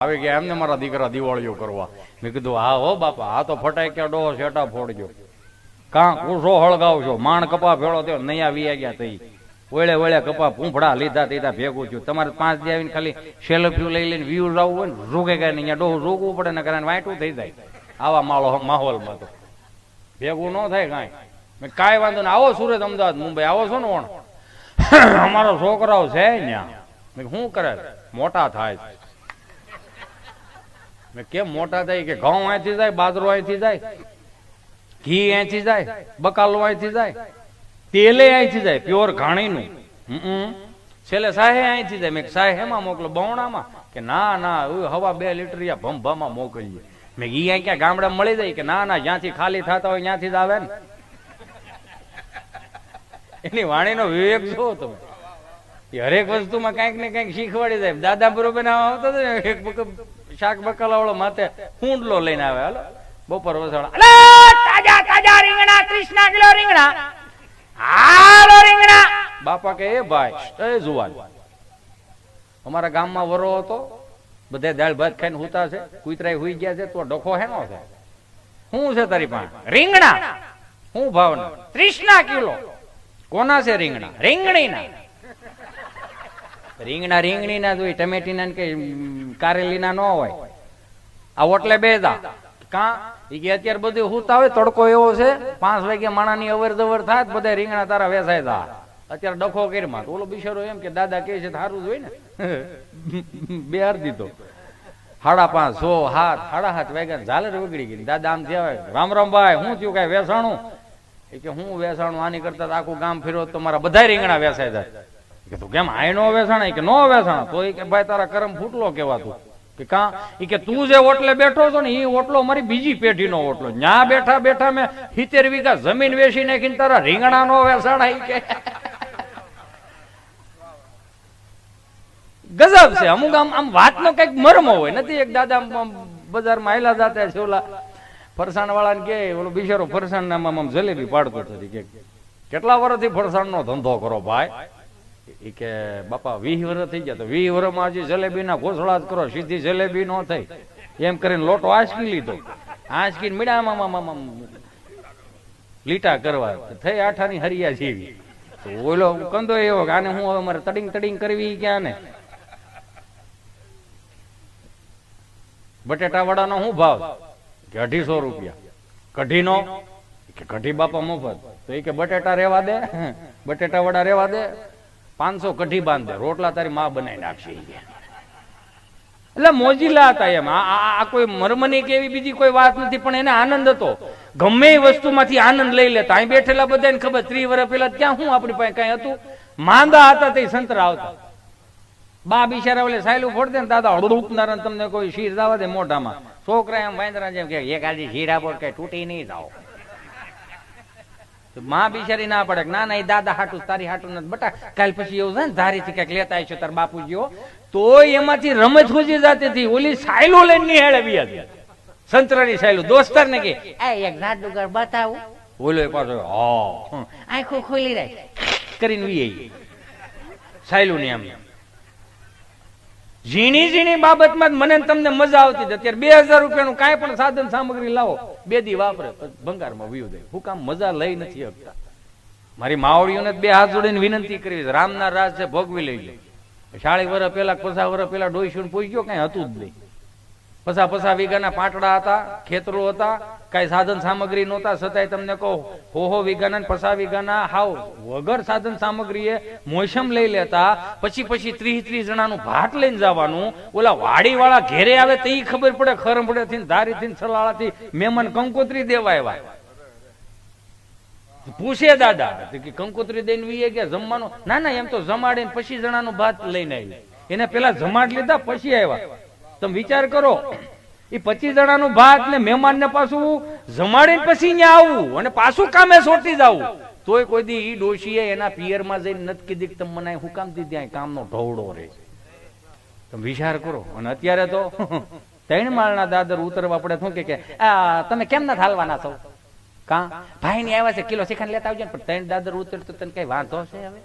આવી ગયા એમને મારા દીકરા દિવાળીઓ કરવા. મેં કીધું, હા હો બાપા, આ તો ફટાક્યા ડોહો શેટા ફોડજો. કાં કુસો હળગાવજો માણ કપા ભેળો થયો, નૈયા વી ગયા તઈ. ઓળે ઓળે કપા પૂંફડા લીધા તીધા ભેગું છું તમારે પાંચ દી આવીને ખાલી સેલ્ફી લઈ લઈને વ્યૂ લાવવું હોય ને રૂગે ગયા અહીંયા ડોહું રોગવું પડે ને કારણ વાંટું થઈ જાય. આવા માળો, માહોલમાં તો. ભેગું ન થાય કાંઈ. મેં કાંઈ વાંધો ને આવો સુરત, અમદાવાદ, મુંબઈ. આવો છો ને ઓણ? અમારો છોકરાઓ છે ત્યાં મેં શું કરે? મોટા થાય મેં કેમ મોટા થાય? કે ઘઉં અહીંથી જાય, બાજરો અહીંથી જાય, ઘી અહીંથી જાય, બકાલો અહીંથી જાય, તેલે અહીંથી જાય, પ્યોર ઘાણીનું. હમ છેલ્લે સાહે અહીંથી જાય. મેં સાહે હેમાં મોકલો? બહોણામાં? કે, ના ના હવા બે લીટરિયા ભમભામાં મોકલીએ. મેં ઘી અહીં ક્યાં ગામડા મળી જાય? કે, ના ના, જ્યાંથી ખાલી થતા હોય, ત્યાંથી જ આવે ને. એની વાણીનો વિવેક જો તમે એ હરેક વસ્તુમાં કાંઈક ને કાંઈક શીખવાડી જાય દાદા બરોબર આવતો હતો ને એક શાક બકાલા વાળો માથે હુંડલો લઈને આવે. હાલો બપોર વસાડા તાજા તાજા રીંગણા ત્રીસના કિલો રીંગણા. હાલો રીંગણા. બાપા કે એ ભાઈ એ જુવાન. અમારા ગામમાં વરો હતો. બધે દાળ ભાત ખાઈને હુતા છે. કુતરાય હુઈ ગયા છે. તો ડખો હેનો છે? શું છે તારી પાસે? રીંગણા. શું ભાવના? ત્રીસના કિલો. કોના છે રીંગણા? રીંગણીના. રીંગણા રીંગણીના જોઈ ટમેટીના કે કારેલીના ન હોય. આ ઓટલે બેદા કા? કે અત્યારે બધું હુતા હોય, તડકો એવો છે, પાંચ વાગે માણાની અવર જવર થાય બધા રીંગણા તારા વેસાય તા અત્યારે ડખો કરીમાં તો ઓલો બિચારો એમ કે, દાદા કે છે સારું જોઈ ને. બે અર્ધી દીધો. સાડા પાંચ, સો, હાથ સાડા હાથ વાગ્યા ઝાલર વગડી ગઈ. દાદા આમ થયા રામ રામ ભાઈ, હું થયું કઈ વેસાણું? એ કે હું વેસાણું, આની કરતા આખું ગામ ફેરો તો બધા રીંગણા વેસાઈ જાય. કે તું કેમ આય નો વેસાણ? કે નો વેસાણ. તો એ કે ભાઈ તારા કરમ ફૂટલો કેવાતું કે કા? એ કે તું જે ઓટલે બેઠો છો ને એ ઓટલો મારી બીજી પેઢીનો ઓટલો. ન્યા બેઠા બેઠા મેં સિત્તેર વીઘા જમીન વેચી નાખીને તારા રીંગણા નો વેસાણ કે. ગજબ છે. અમુક આમ આમ વાતનો કંઈક મરમો હોય. નથી એક દાદા બજારમાં આયલા જાતા છે, ઓલા ફરસાણ વાળાને કે ઓલો બિચારો ફરસાણ ના આમ જલેબી પાડતો હતો. કેટલા વર્ષથી ફરસાણ નો ધંધો કરો ભાઈ? એ કે બાપા, વીસ વર્ષ થઈ ગયા. તો વીસ વર્ષમાં હજી જલેબીના ઘોસળા જ કરો, સીધી જલેબી નો થઈ. એમ કરીને લોટો આંચકી લીધો. આંચકીને મીડામાં લીટા કરવા. થઈ આઠાની હરિયા જેવી. ઓલો કંદો એવો કે, આને હું હવે મારે તડિંગ તડિંગ કરવી ક્યાં ને બટેટા વડાનો શું ભાવ? કે અઢીસો રૂપિયા. કઢીનો? કે કઢી બાપા મફત. તો એ કે બટેટા રેવા દે, બટેટા વડા રેવા દે, પાંચસો કઢી બાંધ. દે રોટલા તારી માં બનાવી નાખશે એટલે મોજીલા હતા એમ. આ કોઈ મર્મની કે એવી બીજી કોઈ વાત નથી, પણ એને આનંદ હતો. ગમે એ વસ્તુમાંથી આનંદ લઈ લેતા. અહીં બેઠેલા બધાને ખબર ત્રી વર્ષ પહેલા ક્યાં શું આપણી પાસે કઈ હતું? માંદા હતા તે સંતરા આવતા. બા બિચારા ઓલે સાયલું ફોડતે ને દાદા હળદુપનારા તમને કોઈ શીર દાવા દે મોઢામાં. છોકરા એમ વાંદરા જેમ કે એક આજી હીરા આપો કે તૂટી નહીં જાઓ. તો માં બિચારી ના પડે કે ના ના એ દાદા હાટું તારી હાટું નથી બટા કાલ પછી એવું છે ને ધારીથી કંઈક લેતા આવીશું તાર બાપુજીઓ. તોય એમાંથી રમત ખોજી જાતી હતી ઓલી સાયલો લઈને નિહાળે બી હતી. સંતરાની સાયલો દોસ્તાર ને કે આ એક જાદુગર બતાવું. ઓલો પાછો હા. આંખો ખોલી રાખ કરીને વી સાયલું ની આમ ઝીણી ઝીણી બાબતમાં મને તમને મજા આવતી અત્યારે બે હજાર રૂપિયાનું કાંઈ પણ સાધન સામગ્રી લાવો, બે દી વાપરે ભંગારમાં વીયું દે હું કામ મજા લઈ નથી શકતા. મારી માવડીઓને બે હાથ જોડીને વિનંતી કરી રામના રાજ છે, ભોગવી લઈ લે શાળી વર્ષ પેલા પચાસ વર્ષ પેલા ડોઈશું પૂછ્યો કઈ હતું જ નહીં. પસા પસા વીઘાના પાટડા હતા, ખેતરો હતા, કઈ સાધન સામગ્રી નહોતા, છતાંય તમને કહો, હો હો વીઘાના પસા વીઘાના, હાવ, વગર સાધન સામગ્રીએ મોસમ લઈ લેતા, પછી પછી ત્રીસ ત્રીસ જણાનું ભાટ લઈને જવાનું, ઓલા વાડી વાળા ઘેરે આવે તો એ ખબર પડે ખરંભડે થી ધારી થી સલાળા થી મહેમાન કંકોત્રી દેવા આવ્યા. પૂછે દાદા કે કંકોત્રી દઈને વીએ ગયા જમવાનું? ના ના, એમ તો જમાડીને પછી જણાનું ભાત લઈને આવી. એને પેલા જમાડ લીધા, પછી આવ્યા. તમે વિચાર કરો. એ પચીસ જણાનું ભાત ને મહેમાન ને પાછું જમાડીને પછી અહીંયા આવવું અને પાછું કામે સોટી જવું. તોય કોઈ દી ઈ ડોશીએ એના પિયરમાં જઈને નથી કીધી કે તમે મને હું કામ અહીં કામનો ઢોળો રે. તમે વિચાર કરો. અને અત્યારે તો ત્રણ માળના દાદર ઉતરવા પડે શું કે તમે કેમ ના હાલવાના છો? કા? ભાઈ ની આવ્યા છે, કિલો શીખાને લેતા આવજો પણ ત્રણ દાદર ઉતરતો તને કઈ વાંધો છે હવે?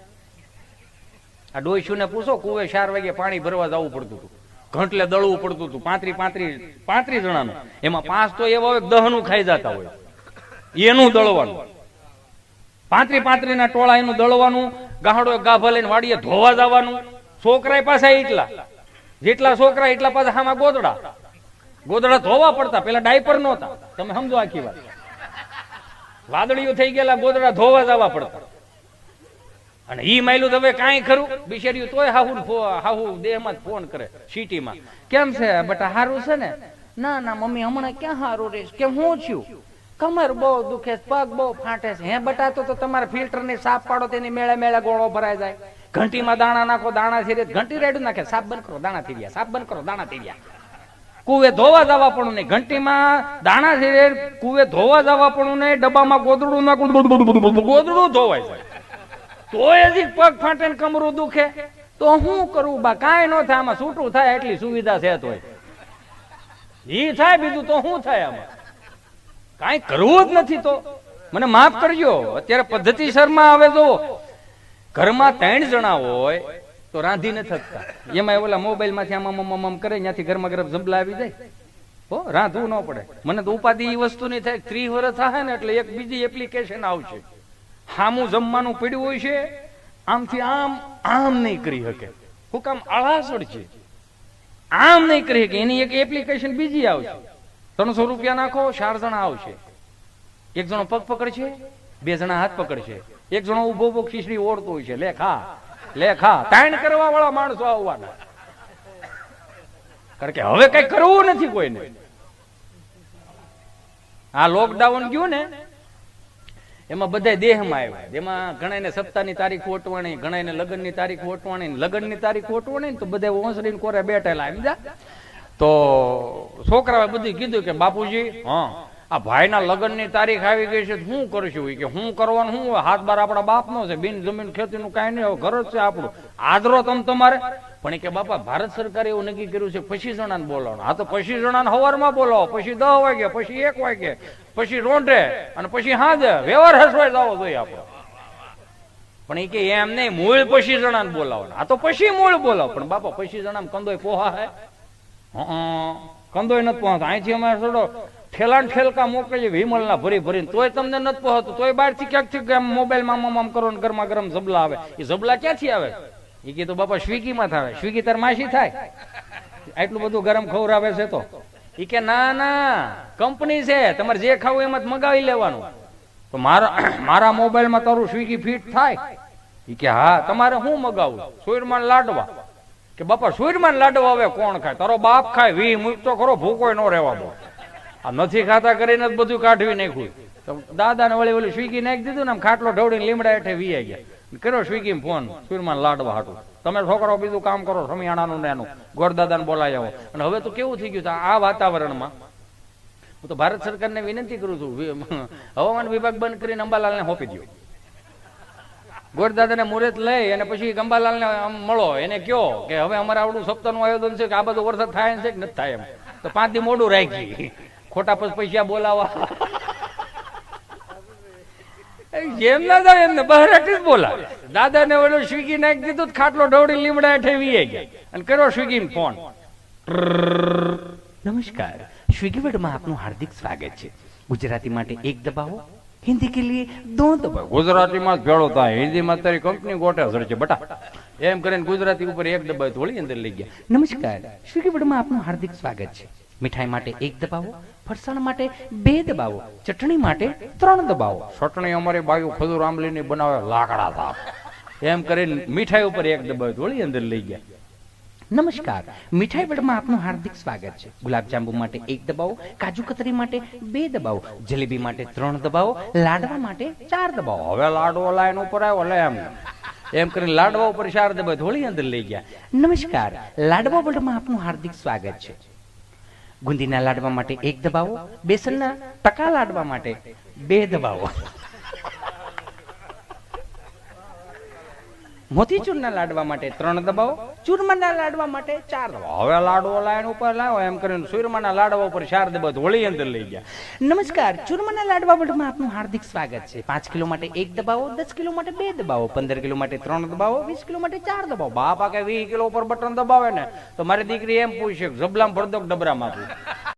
આ ડોઈશું ને પૂછો, કુવે ચાર વાગે પાણી ભરવા જવું પડતું હતું. ઘંટલે દળવું પડતું હતું, પાંત્રી પાંત્રી પાંત્રી જણાનું. એમાં પાંચ તો એવા દહનું ખાઈ જતા હોય. એનું દળવાનું. પાંત્રી પાંત્રી ના ટોળા એનું દળવાનું ગાહડો ગાભા લઈને વાડીએ ધોવા જવાનું. છોકરા પાછા એટલા જેટલા છોકરા એટલા પાછા આમાં ગોદડા. ગોદડા ધોવા પડતા, પેલા ડાયપર નહોતા. તમે સમજો આખી વાત. વાદળીઓ થઈ ગયેલા, ગોદડા ધોવા જવા પડતા. અને ઈ માયલું તમે કાંઈ ખરું? બિચાર્યું તોય હાહુ હાહુ દેહમાં ફોન કરે સિટીમાં. કેમ છે, બટા હારું છે ને? ના ના, મમ્મી, હમણાં ક્યાં હારું રહીશ કે હું છું? કમર બહુ દુખે પગ બહુ ફાટે છે. હે, બટા, તો તમારે ફિલ્ટરની સાફ પાડો, તેની મેળે મેળે ગોળો ભરાઈ જાય. ઘંટીમાં દાણા નાખો, દાણા થી ઘંટી રેડું નાખે સાફ બંધ કરો, દાણા થઈ ગયા સાફ બંધ કરો, દાણા થઈ ગયા કુવે ધોવા જવા પણ નહીં. ઘંટીમાં દાણા છે કુવે ધોવા જવા પણ નહીં, ડબ્બામાં ગોદડું નાખું, ગોદડું ધોવાય તોય હજી પગ ફાટે કમરું દુખે? તો હું કરું બા? કાંઈ ન થાય, આમાં છૂટું થાય, એટલી સુવિધા છે તોય ઈ થાય બીજું તો શું થાય આમાં? કાંઈ કરવું જ નથી તો. મને માફ કરજો. અત્યારે પદ્ધતિ શર્મા આવે જો, ઘરમાં ત્રણ જણા હોય, તો રાંધી નથી થતા એમાં ઓલા મોબાઈલમાંથી આમ આમ આમ આમ કરે, ત્યાંથી ઘરમાં ગરમ જમલા આવી જાય. હો, રાંધવું ન પડે. મને તો ઉપાધિ એ વસ્તુ નહીં થાય ત્રી વર્ષ થાય ને એટલે એક બીજી એપ્લિકેશન આવશે. હામું જમવાનું પડ્યું હોય છે, આમથી આમ આમ નહીં કરી શકે. હું કામ આળાસડ છે. આમ નહીં કરી શકે. એની એક એપ્લિકેશન બીજી આવશે. ત્રણસો રૂપિયા નાખો, ચાર જણા આવશે. એક જણો પગ પકડશે, બે જણા હાથ પકડશે. એક જણો ઊભો ઊભો ખીચડી ઓળતો હોય છે. લે ખા, લે તાણ કરવા વાળા માણસો આવવાના. કારણ કે હવે કઈ કરવું નથી કોઈને. આ લોકડાઉન ગયું ને એમાં બધા દેહમાં આવ્યા. એમાં ઘણાને સપ્તાહની તારીખ ઓટવાણી ઘણાને લગ્નની તારીખ ઓટવાણી લગ્નની તારીખ ઓટવાણી તો બધા ઓસરીને કોરે બેઠેલા. એમ તો છોકરાએ બધું કીધું કે, બાપુજી, હા, આ ભાઈના લગ્નની તારીખ આવી ગઈ છે શું કરશું? કે, હું કરવાનું શું હાથ બાર આપણા બાપનો છે બિન જમીન ખેતીનું કાંઈ નહીં ઘર જ છે આપણું. આદરો તમ તમારે. પણ એ કે, બાપા, ભારત સરકારે એવું નક્કી કર્યું છે, પછી જણાને બોલાવવાનું. હા, તો પછી જણાને હવારમાં બોલાવો, પછી દસ વાગે, પછી એક વાગે, પછી રોંઢે અને પછી હાજે. વ્યવહાર હસવાય જવો જોઈએ આપણો. પણ એ કે, એમ નહીં, મૂળ પછી જણાને બોલાવવાનું. આ તો પછી મૂળ બોલાવો. પણ બાપા, પછી જણા કંદોય પોહા હે? કંદોય નથી પહોંચતો અહીંથી અમારે થોડો ઠેલા ઠેલકા મોકલીએ, વિમલના ભરી ભરીને. તોય તમને નથી પહોંચતું તોય બહારથી ક્યાંકથી મોબાઈલમાં આમ કરો ને ગરમા ગરમ જબલા આવે. એ જબલા ક્યાંથી આવે? એ કીધું બાપા સ્વિગીમાં થાય સ્વીગી તાર માસી થાય. આટલું બધું ગરમ ખવડાવે છે તો. ઈ કે ના ના, કંપની છે. તમારે જે ખાવું એમાં મગાવી લેવાનું. તો મારા મારા મોબાઈલમાં તારું સ્વિગી ફિટ થાય. ઈ કે હા, તમારે હું મગાવું? સુરમાન લાડવા. કે બાપા સુરમાન લાડવા હવે કોણ ખાય? તારો બાપ ખાય. વી મૂક તો ખરો ભૂકો ન રહેવા દો. આ નથી ખાતા કરીને જ બધું કાઢવી નાખ્યું. તો દાદાને વળી વળી સ્વીગી નાખી દીધું ને આમ ખાટલો ઢવડીને લીમડા હેઠે વી ગયા. કર્યો સ્વીગી ફોન સુરમાન લાડવા હાટું. તમે છોકરો બીજું કામ કરો, સમિયાણાનું ને એનું ગોરદાદાને બોલાય આવો. અને હવે તો કેવું થઈ ગયું આ વાતાવરણમાં હું તો ભારત સરકારને વિનંતી કરું છું હવામાન વિભાગ બંધ કરીને અંબાલાલને સોંપી દો ગોરદાદાને મુહૂર્ત લઈ અને પછી અંબાલાલને આમ મળો. એને કયો કે હવે અમારે આવડું સપ્તાહનું આયોજન છે કે આ બધો વરસાદ થાય છે કે નથી થાય એમ. તો પાંચ દી મોડું રાખી ખોટા પછી પૈસા બોલાવા. જેમ ના થાય એમને બહારથી જ બોલાવે. દાદાને ઓલો સ્વીગી નાખી દીધું ખાટલો ઢવડી લીમડા હેઠે વીએ ગયા. અને કર્યો સ્વીગી ફોન. નમસ્કાર. સ્વીગી વર્ડમાં આપનું હાર્દિક સ્વાગત છે. ગુજરાતી માટે એક દબાવો હિન્દી કે લીએ દો દબાવો. ગુજરાતીમાં ભેળો થાય. હિન્દીમાં તારી કંપની ગોટે છે. બટા એમ કરીને ગુજરાતી ઉપર એક દબાવ થોડી અંદર લઈ ગયા. નમસ્કાર. સ્વિગી વર્ડમાં આપનું હાર્દિક સ્વાગત છે. મીઠાઈ માટે એક દબાવો ફરસાણ માટે બે દબાવો ચટણી માટે ત્રણ દબાવો. ચટણી અમારી બાયુ ખજૂર આંબલીની બનાવે લાકડા થાપ. એમ કરીને મીઠાઈ ઉપર એક દબાવ થોડી અંદર લઈ ગયા. નમસ્કાર. મીઠાઈ વર્ડમાં આપનું હાર્દિક સ્વાગત છે. ગુલાબજાંબુ માટે એક દબાવો કાજુ કતરી માટે બે દબાવો જલેબી માટે ત્રણ દબાવો લાડવા માટે ચાર દબાવો. હવે લાડવો લાઈન ઉપર આવ્યો લે એમ. એમ કરીને લાડવા ઉપર ચાર દબાવ થોડી અંદર લઈ ગયા. નમસ્કાર. લાડવા વર્ડમાં આપનું હાર્દિક સ્વાગત છે. ગુંદીના લાડવા માટે એક દબાવો બેસનના ટકા લાડવા માટે બે દબાવો. મોતીચૂરના લાડવા માટે ત્રણ દબાવો, ચૂરમાના લાડવા માટે ચાર દબાવો. હવે લાડવો લાઈન ઉપર લાવો, એમ કરીને સુરમાના લાડવા ઉપર ચાર દબાવ ધોળી અંદર લઈ ગયા. નમસ્કાર, ચૂરમાના લાડવા વર્લ્ડમાં આપનું હાર્દિક સ્વાગત છે. પાંચ કિલો માટે એક દબાવો, દસ કિલો માટે બે દબાવો, પંદર કિલો માટે ત્રણ દબાવો, વીસ કિલો માટે ચાર દબાવો. બાપા કે વીસ કિલો ઉપર બટન દબાવે ને, તો મારી દીકરી એમ પૂછે જબલામ ભરદો ડબરામાં આપું.